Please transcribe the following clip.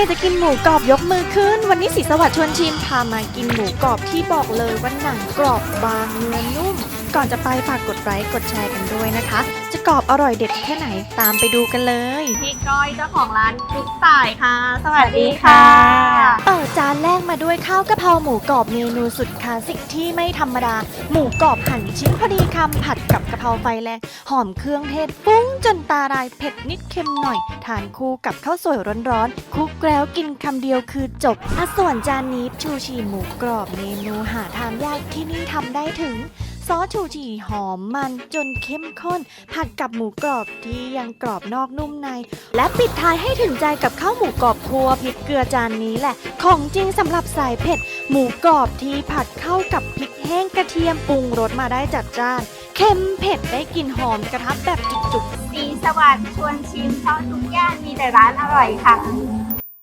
จะกินหมูกรอบยกมือขึ้น วันนี้สีสวัสดิ์ชวนชิมพามากินหมูกรอบที่บอกเลยว่าหนังกรอบบางเนื้อนุ่ม ก่อนจะไปฝากกดไลค์กดแชร์กันด้วยนะคะ จะกรอบอร่อยเด็ดแค่ไหนตามไปดูกันเลย พี่ก้อยเจ้าของร้านทุกสายค่ะ สวัสดีสวัค่ะสดีเปิดจานแรกมาด้วยข้าวกะเพราหมูกรอบเมนูสุดคลาสสิกที่ไม่ธรรมดา หมูกรอบหั่นชิ้นพอดีคำ ผัดกับกะเพราไฟแรง หอมเครื่องเทศปุ้งจนตาลายเผ็ดนิดเค็มหน่อย ทานคู่กับข้าวสวยร้อนๆคลุกแล้วกินคำเดียวคือจบอส่วนจานนี้ชูชีหมูกรอบเมนูหาทานยากที่นี่ทำได้ถึงซอสชูชีหอมมันจนเข้มข้น ผัดกับหมูกรอบที่ยังกรอบนอกนุ่มใน และปิดท้ายให้ถึงใจกับข้าวหมูกรอบครัวพริกเกลือจานนี้แหละ ของจริงสำหรับสายเผ็ด หมูกรอบที่ผัดเข้ากับพริกแห้งกระเทียมปรุงรสมาได้จัดจ้าน เค็มเผ็ดได้กลิ่นหอมกระทะแบบจุกสีสวัสดิ์ชวนชิมชอบทุกย่านมีแต่ร้านอร่อยค่ะ